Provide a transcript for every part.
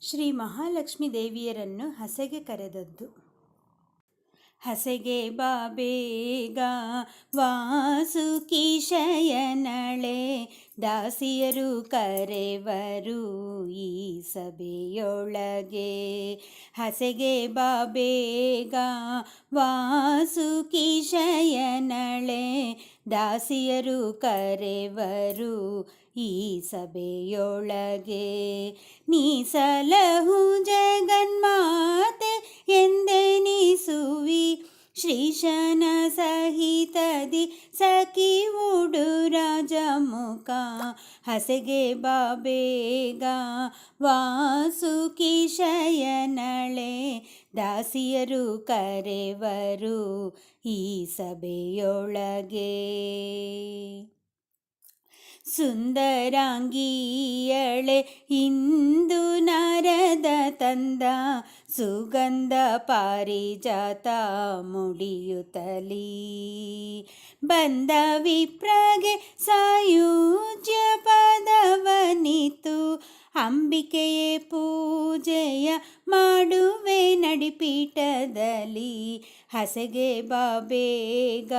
ಶ್ರೀ ಮಹಾಲಕ್ಷ್ಮೀ ದೇವಿಯರನ್ನು ಹಸೆಗೆ ಕರೆದದ್ದು. ಹಸೆಗೆ ಬಾ ಬೇಗ ವಾಸುಕಿ ಶಯನಳೆ, ದಾಸಿಯರು ಕರೆವರು ಈ ಸಭೆಯೊಳಗೆ. ಹಸೆಗೆ ಬಾಬೇಗ ವಾಸುಕಿ ಶಯನಳೆ, ದಾಸಿಯರು ಕರೆವರು ಈ ಸಭೆಯೊಳಗೆ ನೀ ಸಲಹು ಜಗನ್ಮಾತೆ ಎಂದೆನಿಸುವಿ. ಶ್ರೀಶನ ಸಹಿತದಿ ಸಖಿ ಉಡು ರಾಜಮುಖ ಹಸೆಗೆ ಬಾಬೇಗ ವಾಸುಕಿ ಶಯನಳೆ ದಾಸಿಯರು ಕರೆವರು ಈ ಸಭೆಯೊಳಗೆ. ಸುಂದರಾಂಗಿಯಳೆ ಇಂದು ನರದ ತಂದ ಸುಗಂಧ ಪಾರಿಜಾತ ಮುಡಿಯುತ್ತಲೀ. ಬಂದ ವಿಪ್ರಗೆ ಸಾಯುಜ್ಯ ಪದವನಿತು ಅಂಬಿಕೆಯೇ ಪೂಜೆಯ ಮಾಡುವೆ ನಡಿಪೀಠದಲ್ಲಿ. ಹಸಗೆ ಬಾಬೇಗ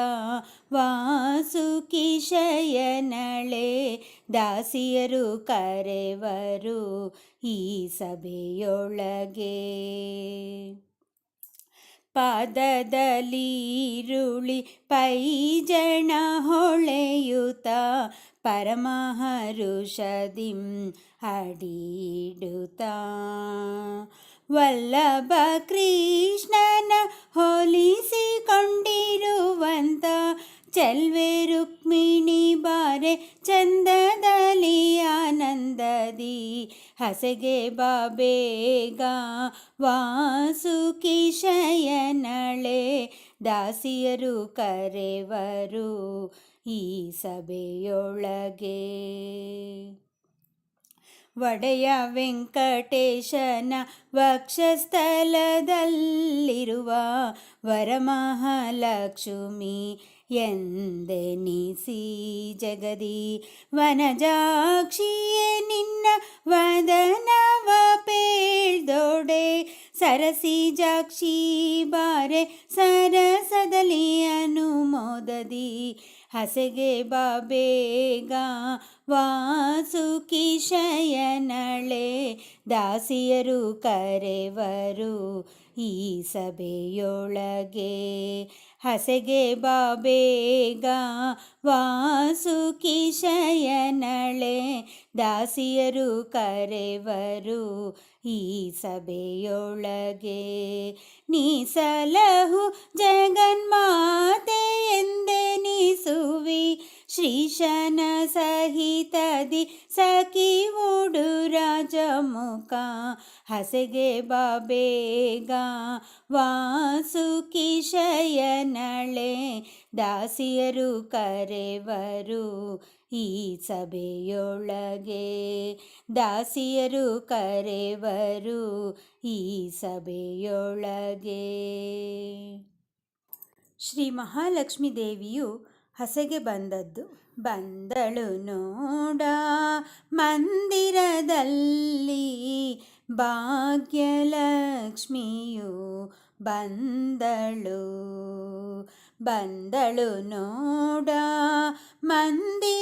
ವಾಸುಕಿ ಶಯನಳೆ ದಾಸಿಯರು ಕರೆವರು ಈ ಸಭೆಯೊಳಗೆ. ಪಾದದಲ್ಲಿರುಳಿ ಪೈಜಣ ಹೊಳೆಯುತ ಪರಮಹರುಷದಿಂ ಅಡಿಡುತ್ತ ವಲ್ಲಭ ಕೃಷ್ಣನ ಹೋಲಿಸಿಕೊಂಡಿರುವಂತ ಚೆಲ್ವೆ ರುಕ್ಮಿಣಿ ಬಾರೆ ಚಂದದಲ್ಲಿ ಆನಂದದಿ. ಹಸೆಗೆ ಬಾಬೇಗ ವಾಸುಕಿ ಶಯನಳೆ ದಾಸಿಯರು ಕರೆವರು ಈ ಸಭೆಯೊಳಗೆ. ಒಡೆಯ ವೆಂಕಟೇಶನ ವಕ್ಷಸ್ಥಲದಲ್ಲಿರುವ ವರಮಹಾಲಕ್ಷ್ಮಿ ಎಂದೆನಿಸಿ ಜಗದಿ ವನಜಾಕ್ಷಿಯೇ ನಿನ್ನ ವದನವ ಪೇಳ್ದೊಡೆ ಸರಸಿ ಜಾಕ್ಷಿ ಬಾರೆ ಸರಸದಲಿ ಅನುಮೋದದಿ ಹಸೆಗೆ ಬೇಗ ವಾಸುಕಿ ಶಯನಳೆ ದಾಸಿಯರು ಕರೆವರು ಈ ಸಭೆಯೊಳಗೆ. ಹಸೆಗೆ ಬಾಬೇಗ, ವಾಸುಕಿ ಶಯನಳೆ, ದಾಸಿಯರು ಕರೆವರು ಈ ಸಭೆಯೊಳಗೆ. ನೀಸಲಹು ಜಗನ್ಮಾತೆ ಎಂದೆನಿಸುವಿ ಶ್ರೀಶನ ಸಹಿತದಿ ಸಖಿ ಉಡು ರಾಜಮುಖ, ಹಸೆಗೆ ಬಾಬೇಗ, ವಾಸುಕಿ ವಾಸುಕಿ ಶಯನಳೆ ದಾಸಿಯರು ಕರೆವರು ಈ ಸಭೆಯೊಳಗೆ. ದಾಸಿಯರು ಕರೆವರು ಈ ಸಭೆಯೊಳಗೆ. ಶ್ರೀ ಮಹಾಲಕ್ಷ್ಮೀ ದೇವಿಯು ಹಸೆಗೆ ಬಂದದ್ದು. ಬಂದಳು ನೋಡ, ಮಂದಿರದಲ್ಲಿ ಭಾಗ್ಯಲಕ್ಷ್ಮಿಯು ಬಂದಳು ಬಂದಳು ನೋಡ ಮಂದಿರದಲ್ಲಿ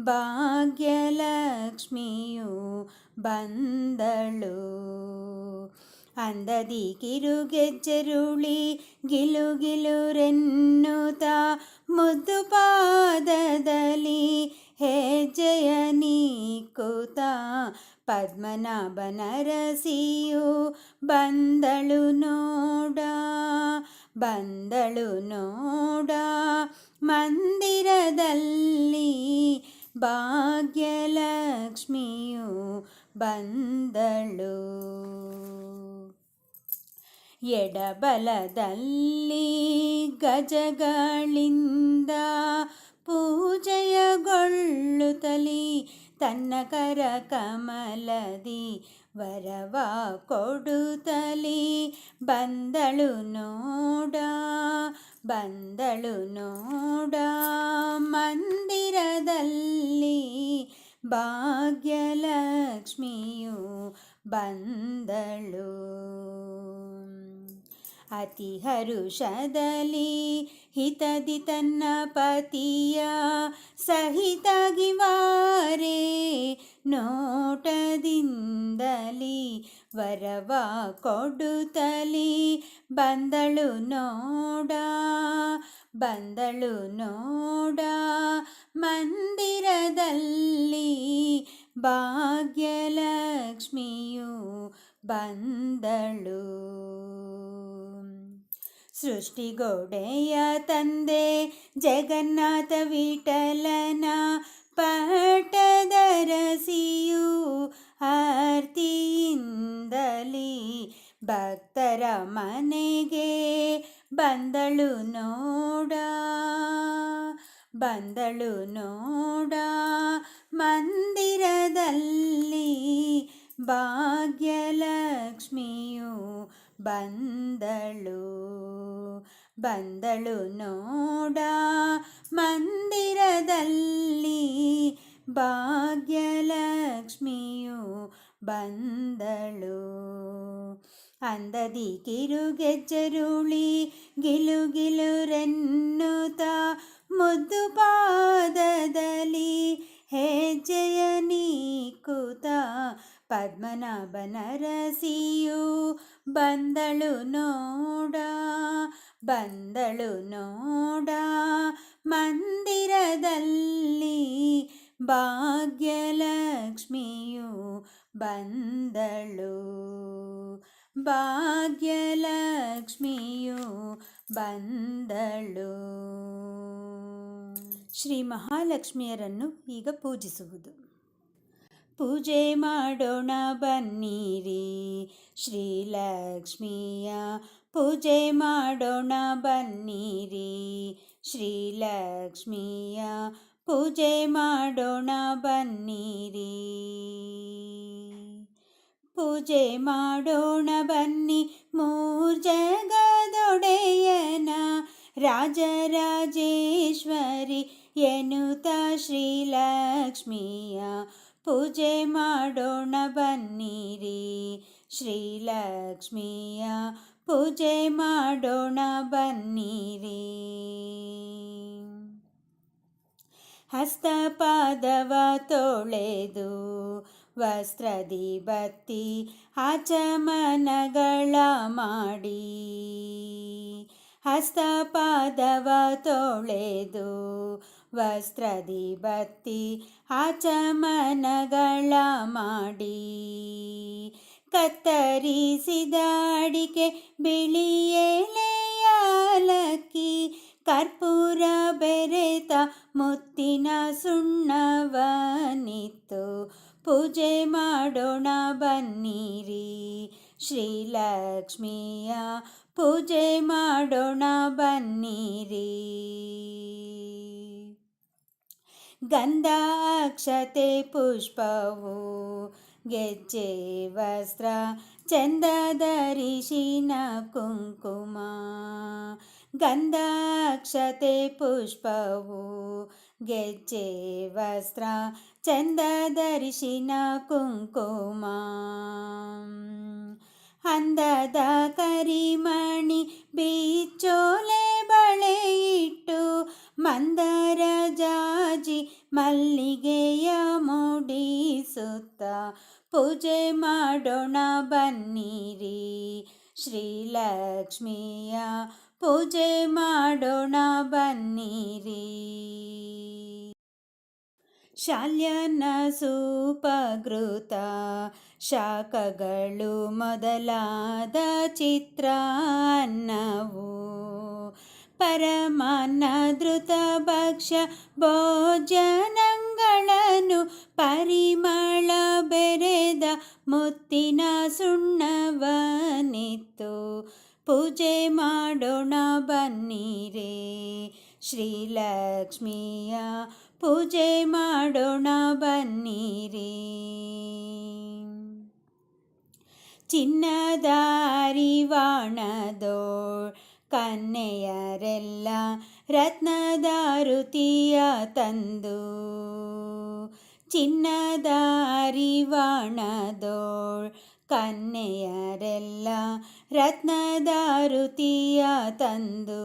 ಭಾಗ್ಯಲಕ್ಷ್ಮಿಯು ಬಂದಳು. ಅಂದದಿ ಕಿರುಗೆಜ್ಜೆರುಳಿ ಗಿಲು ಗಿಲುರೆನ್ನುತ್ತ ಮುದ್ದು ಪಾದದಲ್ಲಿ ಹೆಜ್ಜೆಯ ನೀಕುತ ಪದ್ಮನಾಭನರಸಿಯು. ಬಂದಳು ನೋಡ ಬಂದಳು ನೋಡ. ಮಂದಿರದಲ್ಲಿ ಭಾಗ್ಯಲಕ್ಷ್ಮಿಯು ಬಂದಳು. ಎಡಬಲದಲ್ಲಿ ಗಜಗಳಿಂದ ಪೂಜೆಯಗೊಳ್ಳುತ್ತಲಿ ತನ್ನ ಕರ ಕಮಲದಿ ವರವ ಕೊಡುತ್ತಲಿ? ಬಂದಳು ನೋಡ ಬಂದಳು ನೋಡ ಮಂದಿರದಲ್ಲಿ ಭಾಗ್ಯಲಕ್ಷ್ಮಿಯು ಬಂದಳು. ಅತಿ ಹರುಷದಲ್ಲಿ ಹಿತದಿ ತನ್ನ ಪತಿಯ ಸಹಿತಾಗಿ ನೋಟದಿಂದಲಿ ವರವ ಕೊಡುತ್ತಲಿ ಬಂದಳು ನೋಡ ಬಂದಳು ನೋಡ. ಮಂದಿರದಲ್ಲಿ ಭಾಗ್ಯಲಕ್ಷ್ಮಿಯು ಬಂದಳು. ಸೃಷ್ಟಿಗೊಡೆಯ ತಂದೆ ಜಗನ್ನಾಥ ವಿಠಲನ ಪಟದರಸಿಯು ಆರ್ತಿಯಿಂದಲಿ ಭಕ್ತರ ಮನೆಗೆ ಬಂದಳು ನೋಡ ಬಂದಳು ನೋಡ. ಮಂದಿರದಲ್ಲಿ ಭಾಗ್ಯಲಕ್ಷ್ಮಿಯು ಬಂದಳು ಬಂದಳು ನೋಡ, ಮಂದಿರದಲ್ಲಿ ಭಾಗ್ಯಲಕ್ಷ್ಮಿಯು ಬಂದಳು. ಅಂದದಿ ಕಿರುಗೆಜ್ಜರುಳಿ ಗಿಲು ಗಿಲುರೆನ್ನುತ್ತ ಮುದ್ದು ಪಾದದಲ್ಲಿ ಹೆಜ್ಜೆಯ ನೀಕುತ ಪದ್ಮನಾಭನರಸಿಯು ಬಂದಳು ನೋಡ ಬಂದಳು ನೋಡ. ಮಂದಿರದಲ್ಲಿ ಭಾಗ್ಯಲಕ್ಷ್ಮಿಯು ಬಂದಳು. ಭಾಗ್ಯಲಕ್ಷ್ಮಿಯು ಬಂದಳು. ಶ್ರೀ ಮಹಾಲಕ್ಷ್ಮಿಯರನ್ನು ಈಗ ಪೂಜಿಸುವುದು. ಪೂಜೆ ಮಾಡೋಣ ಬನ್ನಿರಿ ಶ್ರೀಲಕ್ಷ್ಮಿಯ ಪೂಜೆ ಮಾಡೋಣ ಬನ್ನಿರಿ ಶ್ರೀಲಕ್ಷ್ಮಿಯ ಪೂಜೆ ಮಾಡೋಣ ಬನ್ನಿರಿ ಪೂಜೆ ಮಾಡೋಣ ಬನ್ನಿ ಮೂರ್ಜಗದೊಡೆಯನ ರಾಜರಾಜೇಶ್ವರಿ ಎನ್ನುತ್ತ ಶ್ರೀಲಕ್ಷ್ಮಿಯ ಪೂಜೆ ಮಾಡೋಣ ಬನ್ನಿರಿ. ಶ್ರೀಲಕ್ಷ್ಮಿಯ ಪೂಜೆ ಮಾಡೋಣ ಬನ್ನಿರಿ. ಹಸ್ತಪಾದವ ತೊಳೆದು ವಸ್ತ್ರದಿ ಬತ್ತಿ ಆಚಮನಗಳ ಮಾಡಿ. ಹಸ್ತಪಾದವ ತೊಳೆದು ವಸ್ತ್ರದಿ ಬತ್ತಿ ಆಚಮನಗಳ ಮಾಡಿ. ಕತ್ತರಿಸಿದ ಅಡಿಕೆ ಬಿಳಿ ಕರ್ಪೂರ ಬೆರೆತ ಮುತ್ತಿನ ಸುಣ್ಣವನಿತ್ತು. ಪೂಜೆ ಮಾಡೋಣ ಬನ್ನಿರಿ, ಶ್ರೀಲಕ್ಷ್ಮಿಯ ಪೂಜೆ ಮಾಡೋಣ ಬನ್ನಿರಿ. ಗಂಧ ಅಕ್ಷತೆ ಪುಷ್ಪವು ಗೆಜ್ಜೆ ವಸ್ತ್ರ ಚಂದದರಿಶಿನ ಕುಂಕುಮ. ಗಂಧಾಕ್ಷತೆ ಪುಷ್ಪವು ಗೆಜ್ಜೆ ವಸ್ತ್ರ ಚಂದದರಿಶಿನ ಕುಂಕುಮ. ಅಂದದ ಕರಿಮಣಿ ಬೀಚೋಲೆ ಬಳೆ ಇಟ್ಟು ಮಂದರ ಜಾಜಿ ಮಲ್ಲಿಗೆಯ ಮೂಡಿಸುತ್ತ ಪೂಜೆ ಮಾಡೋಣ ಬನ್ನಿರಿ. ಶ್ರೀಲಕ್ಷ್ಮಿಯ ಪೂಜೆ ಮಾಡೋಣ ಬನ್ನಿರಿ. ಶಾಲ್ಯನ ಸೂಪಗೃತ ಶಾಖಗಳು ಮೊದಲಾದ ಚಿತ್ರಾನ್ನವು ಪರಮಾನ್ನ ಧೃತ ಭಕ್ಷ್ಯ ಭೋಜನಗಳನ್ನು ಪರಿಮಳ ಬೆರೆದ ಮುತ್ತಿನ ಸುಣ್ಣವನಿತ್ತು. ಪೂಜೆ ಮಾಡೋಣ ಬನ್ನಿರೇ, ಶ್ರೀಲಕ್ಷ್ಮಿಯ ಪೂಜೆ ಮಾಡೋಣ ಬನ್ನಿರಿ. ಚಿನ್ನದ ಅರಿವಾಣದೋಳ್ ಕನ್ನೆಯರೆಲ್ಲ ರತ್ನದ ರುತಿಯ ತಂದು ಚಿನ್ನದ ಅರಿವಾಣದೋಳ್ ಕನ್ನೆಯರೆಲ್ಲ ರತ್ನದಾರುತಿಯ ತಂದು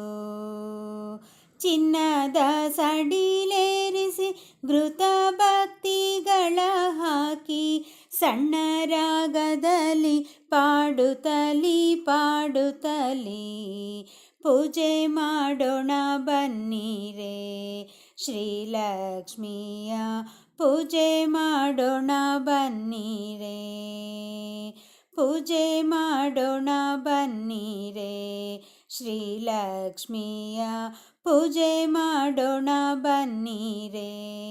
ಚಿನ್ನದ ಸಡಿಲೇರಿಸಿ ಘೃತ ಭಕ್ತಿಗಳ ಹಾಕಿ ಸಣ್ಣ ರಾಗದಲ್ಲಿ ಪಾಡುತ್ತಲಿ ಪಾಡುತ್ತಲಿ. ಪೂಜೆ ಮಾಡೋಣ ಬನ್ನಿರೆ. ಶ್ರೀಲಕ್ಷ್ಮಿಯ ಪೂಜೆ ಮಾಡೋಣ ಬನ್ನಿರೆ. ಪೂಜೆ ಮಾಡೋಣ ಬನ್ನಿರೆ. ಶ್ರೀಲಕ್ಷ್ಮಿಯ ಪೂಜೆ ಮಾಡೋಣ ಬನ್ನಿರೆ.